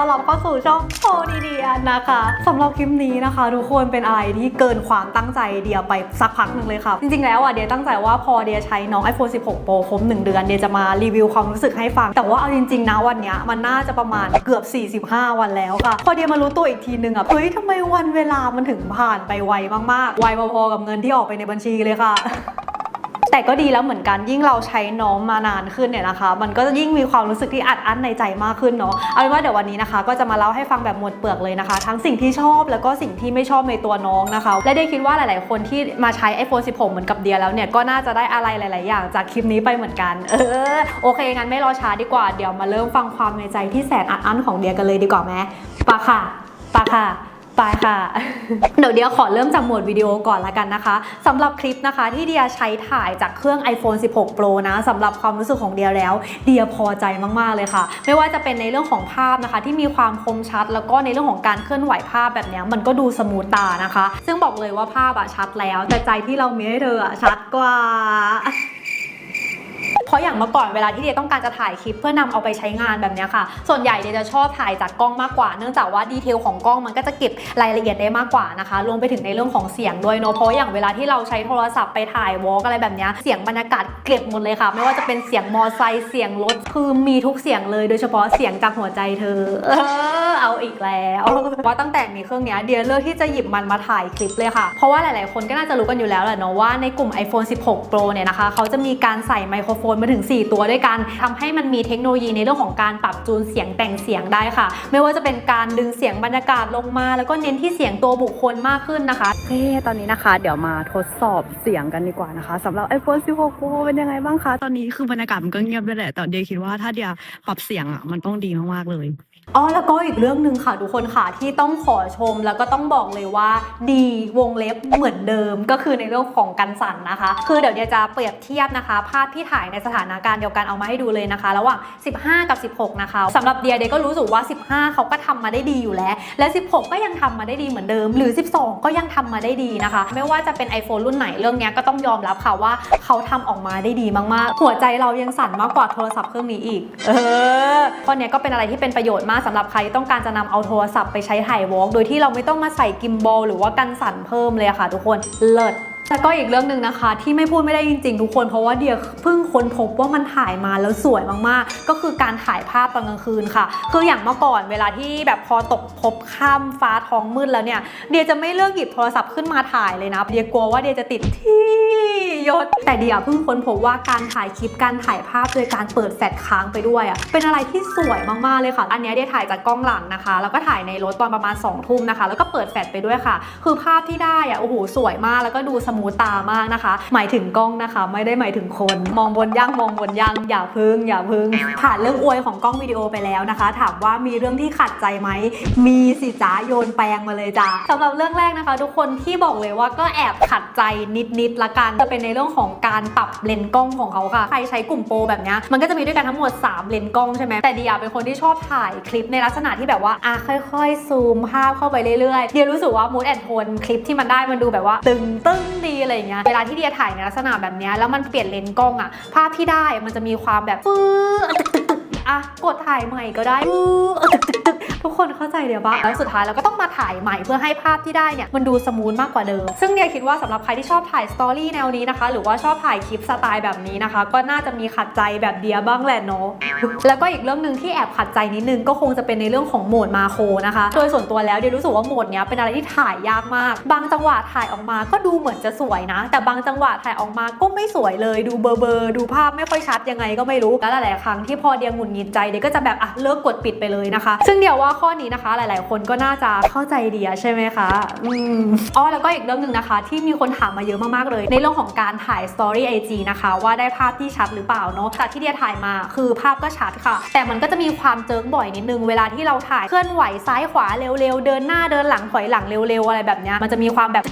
ต้อนรับเข้าสู่ช่องโชว์ดีเดียนะคะสำหรับคลิปนี้นะคะ ทุกคนเป็นอะไรที่เกินความตั้งใจเดียไปสักพักหนึ่งเลยค่ะ จริงๆแล้วอะเดียตั้งใจว่าพอเดียใช้น้อง iPhone 16 Pro ครบ1 เดือนเดียจะมารีวิวความรู้สึกให้ฟัง แต่ว่าเอาจริงๆนะวันเนี้ยมันน่าจะประมาณเกือบ 45 วันแล้วค่ะ พอเดียมารู้ตัวอีกทีนึงอะเฮ้ยทำไมวันเวลามันถึงผ่านไปไวมากๆไวพอๆกับเงินที่ออกไปในบัญชีเลยค่ะ แต่ก็ดีแล้วเหมือนกันยิ่งเราใช้น้องมานานขึ้นเนี่ยนะคะ มันก็จะยิ่งมีความรู้สึกที่อัดอั้นในใจมากขึ้นเนาะเอาเป็นว่าเดี๋ยววันนี้นะคะ ก็จะมาเล่าให้ฟังแบบหมดเปลือกเลยนะคะ ทั้งสิ่งที่ชอบแล้วก็สิ่งที่ไม่ชอบในตัวน้องนะคะ และได้คิดว่าหลาย ๆ คนที่มาใช้ iPhone 16 เหมือนกับเดียแล้วเนี่ยก็น่าจะได้อะไรหลาย ๆ อย่างจากคลิปนี้ไปเหมือนกัน เออโอเคงั้นไม่รอช้าดีกว่าเดี๋ยวมาเริ่มฟังความในใจที่แสนอัดอั้นของเดียกันเลยดีกว่าไหมปะค่ะปะค่ะ ไปค่ะ เดี๋ยวเดียขอเริ่มจากโหมดวิดีโอก่อนละกันนะคะสำหรับคลิปนะคะที่เดียใช้ถ่ายจากเครื่อง iPhone 16 Pro นะสำหรับความรู้สึกของเดียแล้ว เดียพอใจมากๆเลยค่ะ ไม่ว่าจะเป็นในเรื่องของภาพนะคะ ที่มีความคมชัด แล้วก็ในเรื่องของการเคลื่อนไหวภาพแบบนี้มันก็ดูสมูทตานะคะ ซึ่งบอกเลยว่าภาพอะชัดแล้ว แต่ใจที่เรามีให้เธออะชัดกว่า เพราะอย่างเมื่อก่อนเวลาที่เดียต้องการจะถ่ายคลิปเพื่อนำเอาไปใช้งานแบบนี้ค่ะ ส่วนใหญ่เดียจะชอบถ่ายจากกล้องมากกว่า เนื่องจากว่าดีเทลของกล้องมันก็จะเก็บรายละเอียดได้มากกว่านะคะ รวมไปถึงในเรื่องของเสียงด้วยเนาะ เพราะอย่างเวลาที่เราใช้โทรศัพท์ไปถ่ายวอล์กอะไรแบบนี้เสียงบรรยากาศเก็บหมดเลยค่ะ ไม่ว่าจะเป็นเสียงมอไซค์ เสียงรถ คือมีทุกเสียงเลย โดยเฉพาะเสียงจากหัวใจเธอ เออ เอาอีกแล้วว่าตั้งแต่มีเครื่องนี้เดียเลือกที่จะหยิบมันมาถ่ายคลิปเลยค่ะ เพราะว่าหลาย ๆ คนก็น่าจะรู้กันอยู่แล้วแหละเนาะว่าในกลุ่ม iPhone 16 Pro เนี่ยนะคะเขาจะมีการใส่ไมโครโฟนมาถึง 4 ตัวด้วยกันทำให้มันมีเทคโนโลยีในเรื่องของการปรับจูนเสียงแต่งเสียงได้ค่ะ ไม่ว่าจะเป็นการดึงเสียงบรรยากาศลงมา แล้วก็เน้นที่เสียงตัวบุคคลมากขึ้นนะคะเฮ้ตอนนี้นะคะ เดี๋ยวมาทดสอบเสียงกันดีกว่านะคะสำหรับ iPhone 16 Pro เป็นยังไงบ้างคะ ตอนนี้คือบรรยากาศมันก็เงียบด้วยแหละแต่เดียคิดว่าถ้าเดียปรับเสียงอะมันต้องดีมากๆเลย อ๋อแล้วก็อีกเรื่องหนึ่งค่ะทุกคนค่ะที่ต้องขอชมแล้วก็ต้องบอกเลยว่า ดีวงเล็บเหมือนเดิมก็คือในเรื่องของกันสั่นนะคะ คือเดี๋ยวเดียจะเปรียบเทียบนะคะ ภาพที่ถ่ายในสถานการณ์เดียวกันเอามาให้ดูเลยนะคะ ระหว่าง 15 กับ 16 นะคะสำหรับเดียเดียก็รู้สึกว่า 15 เขาก็ทำมาได้ดีอยู่แล้ว และ 16 ก็ยังทำมาได้ดีเหมือนเดิม หรือ 12 ก็ยังทำมาได้ดีนะคะ ไม่ว่าจะเป็น iPhone รุ่นไหนเรื่องนี้ก็ต้องยอมรับค่ะว่าเขาทำออกมาได้ดีมากๆ หัวใจเรายังสั่นมากกว่าโทรศัพท์เครื่องนี้อีก เออข้อนี้ก็เป็นอะไรที่เป็นประโยชน์มากสำหรับใครที่ต้องการจะนำเอาโทรศัพท์ไปใช้ถ่ายวอล์กโดยที่เราไม่ต้องมาใส่กิมบอลหรือว่ากันสั่นเพิ่มเลยค่ะทุกคนเลิศ แล้วก็อีกเรื่องหนึ่งนะคะ ที่ไม่พูดไม่ได้จริงๆ ทุกคนเพราะว่าเดียเพิ่งค้นพบว่ามันถ่ายมาแล้วสวยมากๆ ก็คือการถ่ายภาพตอนกลางคืนค่ะ คืออย่างเมื่อก่อนเวลาที่แบบพอตกพบค่ำฟ้าท้องมืดแล้วเนี่ยเดียจะไม่เลือกหยิบโทรศัพท์ขึ้นมาถ่ายเลยนะเดียกลัวว่าเดียจะติดที่ยศ แต่เดียเพิ่งค้นพบว่าการถ่ายคลิปการถ่ายภาพโดยการเปิดแฟลชค้างไปด้วยอะเป็นอะไรที่สวยมากๆเลยค่ะ อันนี้เดียถ่ายจากกล้องหลังนะคะ แล้วก็ถ่ายในรถตอนประมาณ2องทุ่มนะคะ แล้วก็เปิดแฟลชไปด้วยค่ะ คือภาพที่ได้อะโอ้โหสวยมากแล้วก็ดูสมูทตามากนะคะ หมายถึงกล้องนะคะ ไม่ได้หมายถึงคน มองบนย่างมองบนย่างอย่าพึ่งอย่าพึ่งผ่านเรื่องอวยของกล้องวิดีโอไปแล้วนะคะ ถามว่ามีเรื่องที่ขัดใจไหมมีสิจ้าโยนแปลงมาเลยจ้าสำหรับเรื่องแรกนะคะ ทุกคนที่บอกเลยว่าก็แอบขัดใจนิดๆละกันจะเป็นในเรื่องของการปรับเลนส์กล้องของเขาค่ะใครใช้กลุ่มโปรแบบนี้มันก็จะมีด้วยกันทั้งหมด 3 เลนส์กล้องใช่ไหมแต่เดียเป็นคนที่ชอบถ่ายคลิปในลักษณะที่แบบว่าอะค่อย ๆ ซูมภาพเข้าไปเรื่อยๆเดียรู้สึกว่ามูดแอนโทนคลิปที่มันได้มันดูแบบว่า ตึงตึ้งดีอะไรอย่างเงี้ย เวลาที่เดียถ่ายในลักษณะแบบเนี้ยแล้วมันเปลี่ยนเลนส์กล้องอะภาพที่ได้มันจะมีความแบบฟื้อ อะกดถ่ายใหม่ก็ได้ฟื้อตึกตึกตึกทุกคนเข้าใจเดียวปะแล้วสุดท้ายเราก็ต้องมาถ่ายใหม่เพื่อให้ภาพที่ได้เนี่ยมันดูสมูทมากกว่าเดิม ซึ่งเดียคิดว่าสำหรับใครที่ชอบถ่ายสตอรี่แนวนี้นะคะ หรือว่าชอบถ่ายคลิปสไตล์แบบนี้นะคะ ก็น่าจะมีขัดใจแบบเดียบ้างแหละเนาะแล้วก็อีกเรื่องหนึ่งที่แอบขัดใจนิดนึงก็คงจะเป็นในเรื่องของโหมดมาโคนะคะ โดยส่วนตัวแล้วเดียรู้สึกว่าโหมดเนี้ยเป็นอะไรที่ถ่ายยากมาก บางจังหวะถ่ายออกมาก็ดูเหมือนจะสวยนะ แต่บางจังหวะถ่ายออกมาก็ไม่สวยเลย ดูเบอร์เบอร์ดูภาพไม่ค่อยชัดยังไงก็ไม่รู้แล้วหลายๆครั้งที่พอเดียหงุดหิดใจเดียก็จะแบบอะเลิกกดปิดไปเลยนะคะ ซึ่งเดี๋ยวว่าข้อนี้นะคะ หลาย ๆ คนก็น่าจะเข้าใจเดียใช่ไหมคะอืมอ๋อแล้วก็อีกเรื่องหนึ่งนะคะ ที่มีคนถามมาเยอะมากๆเลย ในเรื่องของการถ่าย Story IG นะคะว่าได้ภาพที่ชัดหรือเปล่าเนาะจากที่เดียถ่ายมาคือภาพก็ชัดค่ะ แต่มันก็จะมีความเจิงบ่อยนิดนึงเวลาที่เราถ่ายเคลื่อนไหวซ้ายขวาเร็วๆเดินหน้าเดินหลังถอยหลังเร็วๆอะไรแบบเนี้ยมันจะมีความแบบ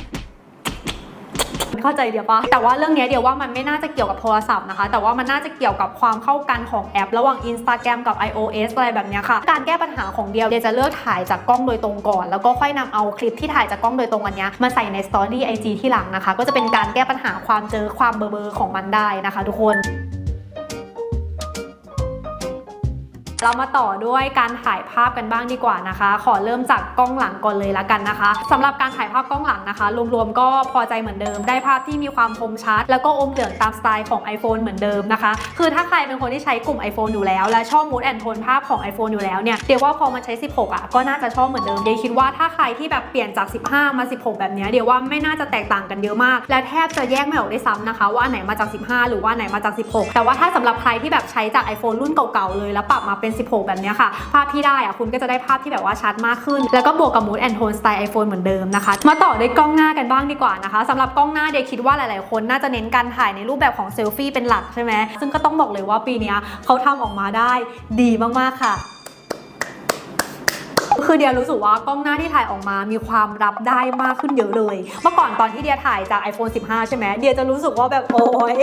เข้าใจเดียวปะแต่ว่าเรื่องนี้เดี๋ยวว่ามันไม่น่าจะเกี่ยวกับโทรศัพท์นะคะ แต่ว่ามันน่าจะเกี่ยวกับความเข้ากันของแอป ระหว่าง Instagram กับ iOS อะไรแบบนี้ค่ะ การแก้ปัญหาของเดียวเดียวจะเลือกถ่ายจากกล้องโดยตรงก่อน แล้วก็ค่อยนำเอาคลิปที่ถ่ายจากกล้องโดยตรงอันนี้มาใส่ในสตอรี่ไอจีที่หลังนะคะ ก็จะเป็นการแก้ปัญหาความเจอความเบลอๆของมันได้นะคะ ทุกคน เรามาต่อด้วยการถ่ายภาพกันบ้างดีกว่านะคะ ขอเริ่มจากกล้องหลังก่อนเลยละกันนะคะสำหรับการถ่ายภาพกล้องหลังนะคะ รวมๆก็พอใจเหมือนเดิม ได้ภาพที่มีความคมชัด แล้วก็อมเหลืองตามสไตล์ของ iPhone เหมือนเดิมนะคะ คือถ้าใครเป็นคนที่ใช้กลุ่ม iPhone อยู่แล้ว และชอบมูดแอนโทนภาพของ iPhone อยู่แล้วเนี่ยเดี๋ยวว่าพอมันใช้ 16อะก็น่าจะชอบเหมือนเดิมเดี๋ยวคิดว่าถ้าใครที่แบบเปลี่ยนจาก 15 มา 16 แบบนี้เดี๋ยวว่าไม่น่าจะแตกต่างกันเยอะมาก และแทบจะแยกไม่ออกได้ซ้ำนะคะ ว่าไหนมาจาก 15 หรือว่าไหนมาจาก 16 แต่ว่าถ้าสำหรับใครที่แบบใช้จาก iPhone รุ่นเก่าๆเลยแล้วปรับมาเป็น16 แบบนี้ค่ะ ภาพที่ได้อะคุณก็จะได้ภาพที่แบบว่าชัดมากขึ้น แล้วก็บวกกับ mood and tone สไตล์ iPhone เหมือนเดิมนะคะ มาต่อด้วยกล้องหน้ากันบ้างดีกว่านะคะสำหรับกล้องหน้าเดย์คิดว่าหลาย ๆ คนน่าจะเน้นการถ่ายในรูปแบบของเซลฟี่เป็นหลักใช่ไหมซึ่งก็ต้องบอกเลยว่าปีนี้เขาทำออกมาได้ดีมาก ๆ ค่ะ คือเดียรู้สึกว่ากล้องหน้าที่ถ่ายออกมามีความรับได้มากขึ้นเยอะเลย เมื่อก่อนตอนที่เดียถ่ายจาก iPhone 15 ใช่ไหมเดียจะรู้สึกว่าแบบโอ้ย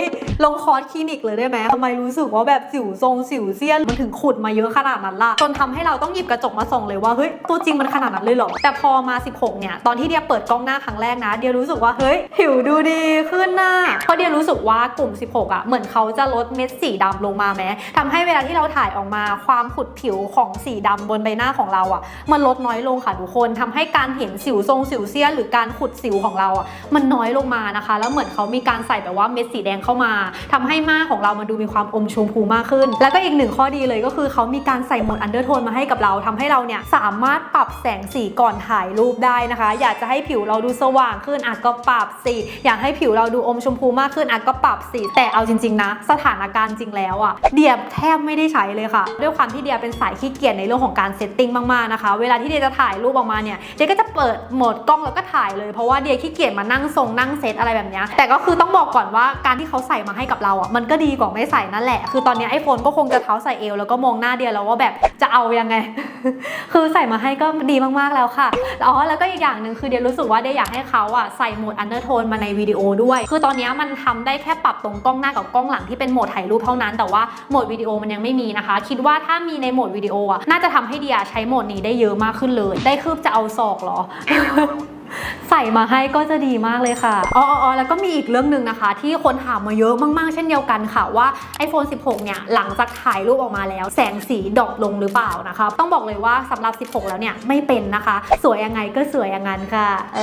ลงคอร์สคลินิกเลยได้ไหมทำไมรู้สึกว่าแบบสิวทรงสิวเซียนมันถึงขุดมาเยอะขนาดนั้นล่ะจนทำให้เราต้องหยิบกระจกมาส่องเลยว่าเฮ้ยตัวจริงมันขนาดนั้นเลยเหรอแต่พอมา 16 เนี่ยตอนที่เดียเปิดกล้องหน้าครั้งแรกนะ เดียรู้สึกว่าเฮ้ยผิวดูดีขึ้นหน้าเพราะเดียรู้สึกว่ากลุ่ม 16อะเหมือนเขาจะลดเม็ดสีดำลงมาแม้ทำให้เวลาที่เราถ่ายออกมาความขุดผิวของสีดำบนใบหน้าของเราอะมันลดน้อยลงค่ะทุกคนทำให้การเห็นสิวทรงสิวเซียนหรือการขุดสิวของเราอะมันน้อยลงมานะคะ แล้วเหมือนเขามีการใส่แบบว่าเม็ดสีแดงเข้ามาทำให้หน้าของเรามันดูมีความอมชมพูมากขึ้น แล้วก็อีกหนึ่งข้อดีเลยก็คือเขามีการใส่โหมดอันเดอร์โทนมาให้กับเราทำให้เราเนี่ยสามารถปรับแสงสีก่อนถ่ายรูปได้นะคะ อยากจะให้ผิวเราดูสว่างขึ้นอะก็ปรับสีอยากให้ผิวเราดูอมชมพูมากขึ้นอะก็ปรับสีแต่เอาจริงๆนะ สถานการณ์จริงแล้วอะเดียบแทบไม่ได้ใช้เลยค่ะ ด้วยความที่เดียเป็นสายขี้เกียจในเรื่องของการเซตติ้งมากๆนะคะเวลาที่เดียจะถ่ายรูปออกมาเนี่ยเดียก็จะเปิดโหมดกล้องแล้วก็ถ่ายเลยเพราะว่าเดียขี้เกียจมานั่งทรงนั่งเซตอะไรแบบนี้แต่ก็คือต้องบอกก่อนว่าการที่เขาใส่มาให้กับเราอะมันก็ดีกว่าไม่ใส่นั่นแหละ คือตอนนี้ไอโฟนก็คงจะเท้าใส่เอวแล้วก็มองหน้าเดียแล้วว่าแบบจะเอายังไง คือใส่มาให้ก็ดีมากๆแล้วค่ะอ๋อแล้วก็อีกอย่างหนึ่งคือเดียรู้สึกว่าเดียอยากให้เขาอะใส่โหมดอันเดอร์โทนมาในวิดีโอด้วย คือตอนนี้มันทำได้แค่ปรับตรงกล้องหน้ากับกล้องหลังที่เป็นโหมดถ่ายรูปเท่านั้นแต่ว่าโหมดวิดีโอมันยังไม่มีนะคะ คิดว่าถ้ามีในโหมดวิดีโออะน่าจะทำให้เดียใช้โหมดนี้ได้เยยอะมากขึ้นเลย ได้คืบจะเอาศอกเหรอ ใส่มาให้ก็จะดีมากเลยค่ะอ๋อออแล้วก็มีอีกเรื่องหนึ่งนะคะ ที่คนถามมาเยอะมาก ๆ เช่นเดียวกันค่ะว่า iPhone 16 เนี่ย หลังจากถ่ายรูปออกมาแล้ว แสงสีดรอปลงหรือเปล่านะคะ ต้องบอกเลยว่าสำหรับ 16 แล้วเนี่ย ไม่เป็นนะคะ สวยยังไงก็สวยอย่างนั้นค่ะ เอ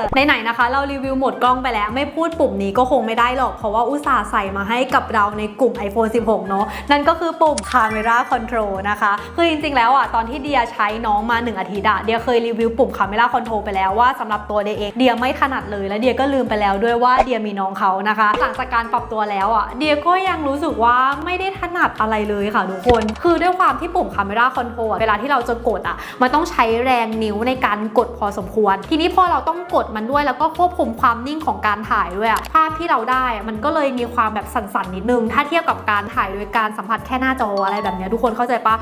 อไหนๆนะคะ เรารีวิวหมดกล้องไปแล้ว ไม่พูดปุ่มนี้ก็คงไม่ได้หรอก เพราะว่าอุตส่าห์ใส่มาให้กับเราในกลุ่ม iPhone 16 เนอะนั่นก็คือปุ่ม Camera Control นะคะคือจริงๆแล้วอะตอนที่เดียใช้น้องมา 1 อาทิตย์อะเดียเคยรีวิวปุ่ม Camera Control ไปแล้วว่าสำหรับตัวเดียเองเดียไม่ถนัดเลยและเดียก็ลืมไปแล้วด้วยว่าเดียมีน้องเขานะคะ หลังจากการปรับตัวแล้วอะเดียก็ยังรู้สึกว่าไม่ได้ถนัดอะไรเลยค่ะทุกคน คือด้วยความที่ปุ่ม Camera Control อะเวลาที่เราจะกดอะมันต้องใช้แรงนิ้วในการกดพอสมควร ทีนี้พอเราต้องกดมันด้วยแล้วก็ควบคุมความนิ่งของการถ่ายด้วยอะภาพที่เราได้มันก็เลยมีความแบบสั่นๆนิดนึง ถ้าเทียบกับการถ่ายโดยการสัมผัสแค่หน้าจออะไรแบบนี้ทุกคนเข้าใจปะ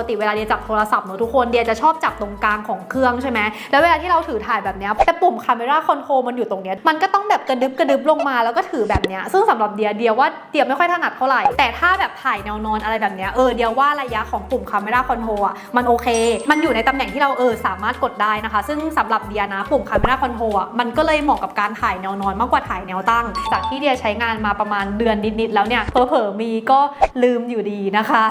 กติเวลาเดียจับโทรศัพท์เนอะทุกคนเดียจะชอบจับตรงกลางของเครื่องใช่ไหมแล้วเวลาที่เราถือถ่ายแบบเนี้ยแต่ปุ่ม Camera Control มันอยู่ตรงเนี้ยมันก็ต้องแบบกระดึบกระดึบลงมาแล้วก็ถือแบบเนี้ยซึ่งสำหรับเดียเดียว่าเดียไม่ค่อยถนัดเท่าไหร่แต่ถ้าแบบถ่ายแนวนอนอะไรแบบเนี้ยเออเดียว่าระยะของปุ่ม Camera Control อะมันโอเค มันอยู่ในตำแหน่งที่เราเออสามารถกดได้นะคะ ซึ่งสำหรับเดียนะปุ่ม Camera Control อะมันก็เลยเหมาะกับการถ่ายแนวนอนมากกว่าถ่ายแนวตั้ง จากที่เดียใช้งานมาประมาณเดือนนิดๆแล้วเนี่ยเผลอๆมีก็ลืมอยู่ดีนะคะ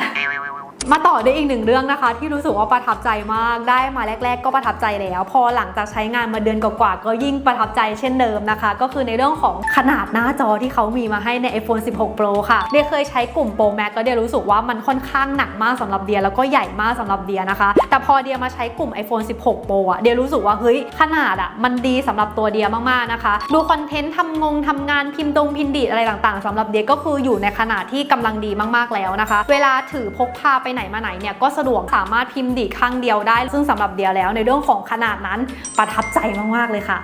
มาต่อด้วยอีกหนึ่งเรื่องนะคะ ที่รู้สึกว่าประทับใจมากได้มาแรก ๆ ก็ประทับใจแล้ว พอหลังจากใช้งานมาเดือนกว่าๆก็ยิ่งประทับใจเช่นเดิมนะคะ ก็คือในเรื่องของขนาดหน้าจอที่เขามีมาให้ใน iPhone 16 Pro ค่ะเดียเคยใช้กลุ่ม Pro Max ก็เดียรู้สึกว่ามันค่อนข้างหนักมากสำหรับเดียแล้วก็ใหญ่มากสำหรับเดียนะคะ แต่พอเดียมาใช้กลุ่ม iPhone 16 Pro อะเดียรู้สึกว่าเฮ้ยขนาดอะมันดีสำหรับตัวเดียมากๆนะคะ ดูคอนเทนต์ทำงงทำงานพิมพ์ตรงพิมพ์ดีอะไรต่างๆสำหรับเดียก็คืออยู่ในขนาดที่กำลังดีมากๆแล้วนะคะ เวลาถือพกพาไปไหนมาไหนเนี่ยก็สะดวกสามารถพิมพ์ดีข้างเดียวได้ ซึ่งสำหรับเดียแล้วในเรื่องของขนาดนั้นประทับใจมากๆเลยค่ะ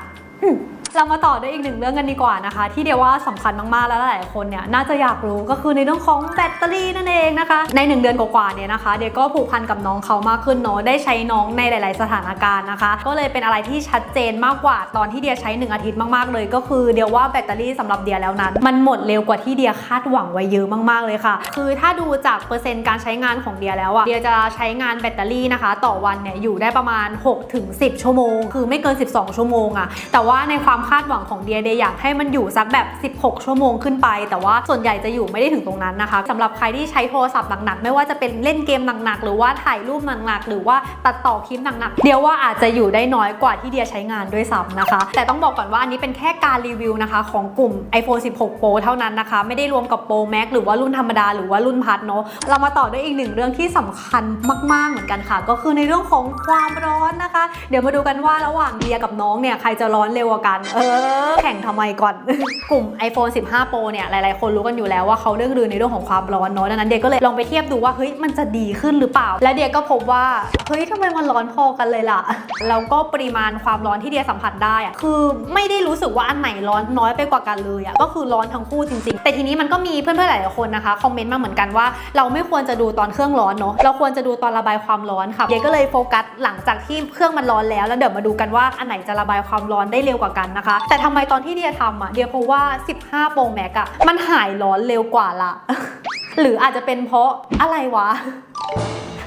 เรามาต่อด้วยอีกหนึ่งเรื่องกันดีกว่านะคะ ที่เดียว่าสำคัญมากๆแล้วหลายคนเนี่ยน่าจะอยากรู้ก็คือในเรื่องของแบตเตอรี่นั่นเองนะคะ ในหนึ่งเดือนกว่าๆเนี่ยนะคะ เดียก็ผูกพันกับน้องเขามากขึ้นเนาะได้ใช้น้องในหลาย ๆ สถานการณ์นะคะ ก็เลยเป็นอะไรที่ชัดเจนมากกว่าตอนที่เดียใช้หนึ่งอาทิตย์มากๆเลย ก็คือเดียว่าแบตเตอรี่สำหรับเดียแล้วนั้น มันหมดเร็วกว่าที่เดียคาดหวังไว้เยอะมากๆเลยค่ะ คือถ้าดูจากเปอร์เซ็นต์การใช้งานของเดียแล้วอะเดียจะใช้งานแบตเตอรี่นะคะ ต่อวันเนี่ยอยู่ได้ประมาณ 6-10 ชั่วโมง คือไม่เกิน 12 ชั่วโมงอะแต่ว่าในความคาดหวังของเดียเดียอยากให้มันอยู่สักแบบ 16 ชั่วโมงขึ้นไป แต่ว่าส่วนใหญ่จะอยู่ไม่ได้ถึงตรงนั้นนะคะสำหรับใครที่ใช้โทรศัพท์หนักๆ ไม่ว่าจะเป็นเล่นเกมหนักๆ หรือว่าถ่ายรูปหนักๆ หรือว่าตัดต่อคลิปหนักๆ เดียวว่าอาจจะอยู่ได้น้อยกว่าที่เดียใช้งานด้วยซ้ำนะคะ แต่ต้องบอกก่อนว่าอันนี้เป็นแค่การรีวิวนะคะ ของกลุ่ม iPhone 16 Pro เท่านั้นนะคะ ไม่ได้รวมกับ Pro Max หรือว่ารุ่นธรรมดาหรือว่ารุ่นพัดเนาะเรามาต่อด้วยอีกหนึ่งเรื่องที่สำคัญมาก ๆ เหมือนกันค่ะ ก็คือในเรื่องของความร้อนนะคะ เดี๋ยวมาดูกันว่าระหว่างเดียกับน้องเนี่ยใครจะร้อนเร็วกันเออ แข่งทำไมก่อน กลุ่ม iPhone 15 Pro เนี่ย หลาย ๆ คนรู้กันอยู่แล้วว่าเขาเรื่องลือในเรื่องของความร้อนเนาะดังนั้นเดียก็เลยลองไปเทียบดูว่า เฮ้ย มันจะดีขึ้นหรือเปล่า และเดียก็พบว่า เฮ้ยทำไมมันร้อนพอกันเลยล่ะ แล้วก็ปริมาณความร้อนที่เดียสัมผัสได้อะคือไม่ได้รู้สึกว่าอันไหนร้อนน้อยไปกว่ากันเลยอะก็คือร้อนทั้งคู่จริง ๆ แต่ทีนี้มันก็มีเพื่อนๆหลายๆคนนะคะคอมเมนต์มาเหมือนกันว่า เราไม่ควรจะดูตอนเครื่องร้อนเนาะเราควรจะดูตอนระบายความร้อนค่ะเดียก็เลยโฟกัสหลังจากที่เครื่องมันร้อนแล้วแล้วเดี๋ยวมาดูกันว่าอันไหนจะระบายความร้อนได้เร็วกว่ากันนะคะ แต่ทำไมตอนที่เดียทำอะเดียเพราะว่า 15 โปรแม็กอะมันหายร้อนเร็วกว่าละ หรืออาจจะเป็นเพราะอะไรวะ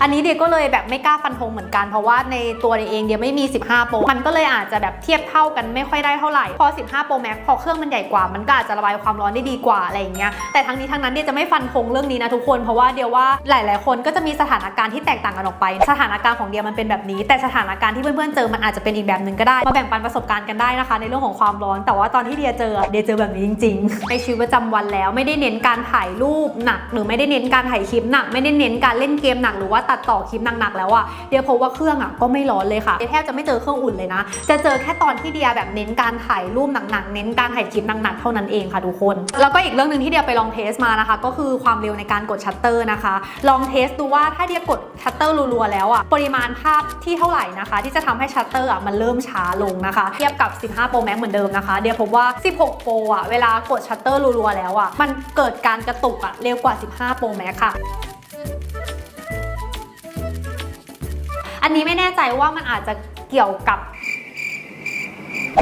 อันนี้เดียก็เลยแบบไม่กล้าฟันธงเหมือนกัน เพราะว่าในตัวเดียเองเดียไม่มี 15 โปร มันก็เลยอาจจะแบบเทียบเท่ากันไม่ค่อยได้เท่าไหร่ พอ 15 โปรแม็กพอเครื่องมันใหญ่กว่า มันก็อาจจะระบายความร้อนได้ดีกว่าอะไรอย่างเงี้ย แต่ทั้งนี้ทั้งนั้นเดียจะไม่ฟันธงเรื่องนี้นะทุกคน เพราะว่าเดียว่าหลาย ๆ คนก็จะมีสถานการณ์ที่แตกต่างกันออกไป สถานการณ์ของเดียมันเป็นแบบนี้ แต่สถานการณ์ที่เพื่อน ๆ เจอ มันอาจจะเป็นอีกแบบหนึ่งก็ได้ มาแบ่งปันประสบการณ์กันได้นะคะ ในเรื่องของความร้อน แต่ว่าตอนที่เดียเจอ เดียเจอแบบนี้จริง ๆ ในชีวิตประจำวันแล้วไม่ได้เน้นการถ่ายรูปหนัก หรือไม่ได้เน้นการถ่ายคลิปหนัก ไม่ได้เน้นการเล่นเกมหนักหรือว่าตัดต่อคลิปหนักๆแล้วอะเดียพบว่าเครื่องอะก็ไม่ร้อนเลยค่ะเดียแทบจะไม่เจอเครื่องอุ่นเลยนะ จะเจอแค่ตอนที่เดียแบบเน้นการถ่ายรูปหนักๆ เน้นการถ่ายคลิปหนักๆ เท่านั้นเองค่ะทุกคน แล้วก็อีกเรื่องหนึ่งที่เดียไปลองเทสมานะคะ ก็คือความเร็วในการกดชัตเตอร์นะคะ ลองเทสดูว่าถ้าเดียกดชัตเตอร์รัวๆแล้วอะปริมาณภาพที่เท่าไหร่นะคะ ที่จะทำให้ชัตเตอร์อะมันเริ่มช้าลงนะคะ เทียบกับ 15 Pro Max เหมือนเดิมนะคะ เดียพบว่า 16 Pro อะเวลากดชัตเตอร์รัวๆแล้วอะมันเกิดการกระตุกอะเร็วกว่า 15 Pro Max ค่ะ อันนี้ไม่แน่ใจว่ามันอาจจะเกี่ยวกับ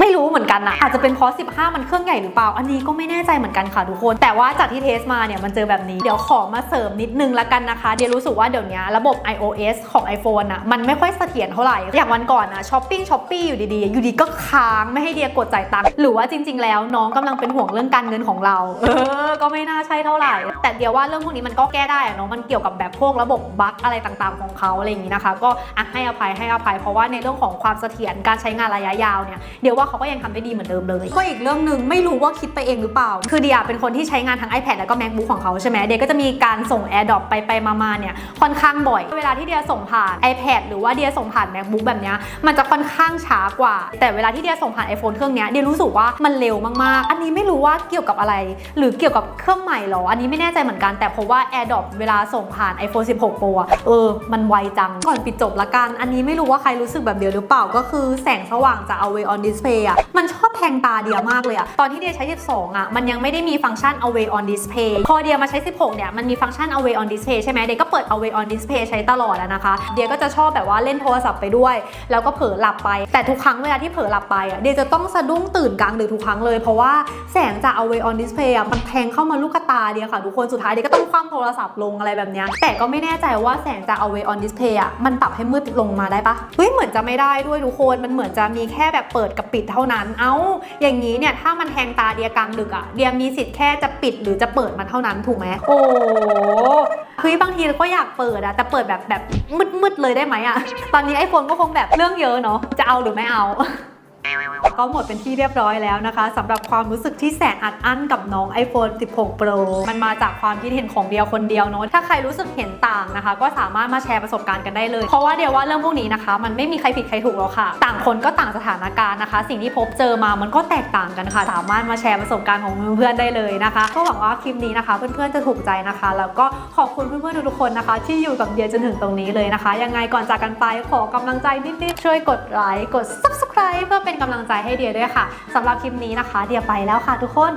ไม่รู้เหมือนกันนะอาจจะเป็นเพราะ15 มันเครื่องใหญ่หรือเปล่า อันนี้ก็ไม่แน่ใจเหมือนกันค่ะทุกคน แต่ว่าจากที่เทสมาเนี่ยมันเจอแบบนี้ เดี๋ยวขอมาเสริมนิดนึงละกันนะคะ เดี๋ยวรู้สึกว่าเดี๋ยวนี้ระบบ iOS ของ iPhone อะมันไม่ค่อยเสถียรเท่าไหร่ อย่างวันก่อนอะช้อปปิ้งช้อปปี้อยู่ดีๆ อยู่ดีก็ค้างไม่ให้เดียกดจ่ายตังค์ หรือว่าจริง ๆ แล้วน้องกำลังเป็นห่วงเรื่องการเงินของเรา เออ ก็ไม่น่าใช่เท่าไหร่ แต่เดียวว่าเรื่องพวกนี้มันก็แก้ได้อะเนาะ มันเกี่ยวกับแบบพวกระบบบั๊กอะไรต่างๆของเขาอะไรอย่างนี้นะคะ ก็ให้อภัยให้อภัยเพราะว่าในเรื่องของความเสถียรการใช้งานระยะยาวเนี่ยเดี๋ยวว่าเขาก็ยังทำได้ดีเหมือนเดิมเลย ก็อีกเรื่องหนึ่งไม่รู้ว่าคิดไปเองหรือเปล่า คือเดียเป็นคนที่ใช้งานทั้ง iPad แล้วก็ MacBook ของเขาใช่ไหมเดียก็จะมีการส่ง AirDrop ไปไปมาๆเนี่ยค่อนข้างบ่อย เวลาที่เดียส่งผ่าน iPad หรือว่าเดียส่งผ่าน MacBook แบบนี้มันจะค่อนข้างช้ากว่า แต่เวลาที่เดียส่งผ่าน iPhone เครื่องนี้เดียรู้สึกว่ามันเร็วมากๆ อันนี้ไม่รู้ว่าเกี่ยวกับอะไร หรือเกี่ยวกับเครื่องใหม่หรอ อันนี้ไม่แน่ใจเหมือนกันแต่เพราะว่า AirDrop เวลาส่งผ่าน iPhone 16 Pro อะเออ มันไวจัง ก่อนปิดจบละกัน อันนี้ไม่รู้ว่าใครรู้สึกแบบเดียวหรือเปล่าก็คือแสงสว่างจาก Away on Display อะมันชอบแทงตาเดียมากเลยอะตอนที่เดียใช้ 12อะมันยังไม่ได้มีฟังก์ชัน Away on Display พอเดียมาใช้ 16 เนี่ย มันมีฟังก์ชัน Away on Display ใช่ไหมเดียก็เปิด Away on Display ใช้ตลอดอะนะคะ เดียก็จะชอบแบบว่าเล่นโทรศัพท์ไปด้วย แล้วก็เผลอหลับไป แต่ทุกครั้งเวลาที่เผลอหลับไปอะเดียจะต้องสะดุ้งตื่นกลางดึกทุกครั้งเลย เพราะว่าแสงจาก Away on Display อะมันแทงเข้ามาลูกตาเดียค่ะทุกคน สุดท้ายเดียก็ต้องคว่ำโทรศัพท์ลงอะไรแบบนี้ แต่ก็ไม่แน่ใจว่าแสงจาก Away on Display อะมันปรับให้มืดลงมาได้ปะเฮ้ยเหมือนจะไม่ได้ด้วยทุกคน มันเหมือนจะมีแค่แบบเปิดกับปิดเท่านั้น เอ้า อย่างนี้เนี่ยถ้ามันแทงตาเดียกลางดึกอะเดียมีสิทธิ์แค่จะปิดหรือจะเปิดมันเท่านั้นถูกไหมโอ้เฮ้ยบางทีเราก็อยากเปิดอะแต่เปิดแบบแบบมืดๆเลยได้ไหมอะตอนนี้ไอโฟนก็คงแบบเรื่องเยอะเนาะจะเอาหรือไม่เอา ก็หมดเป็นที่เรียบร้อยแล้วนะคะสำหรับความรู้สึกที่แสนอัดอั้นกับน้อง iPhone 16 Pro มันมาจากความคิดเห็นของเดียวคนเดียวเนาะถ้าใครรู้สึกเห็นต่างนะคะ ก็สามารถมาแชร์ประสบการณ์กันได้เลย เพราะว่าเดียวว่าเรื่องพวกนี้นะคะ มันไม่มีใครผิดใครถูกหรอกค่ะ ต่างคนก็ต่างสถานการณ์นะคะ สิ่งที่พบเจอมามันก็แตกต่างกันค่ะ สามารถมาแชร์ประสบการณ์ของเพื่อนๆได้เลยนะคะก็หวังว่าคลิปนี้นะคะ เพื่อนๆจะถูกใจนะคะ แล้วก็ขอบคุณเพื่อนๆทุกๆคนนะคะ ที่อยู่กับเดียจนถึงตรงนี้เลยนะคะ ยังไงก่อนจากกันไปขอกำลังใจนิดๆช่วยกดไลค์กด subscribe เพื่อเป็นกำลังใจให้เดียด้วยค่ะสำหรับคลิปนี้นะคะ เดียไปแล้วค่ะทุกคน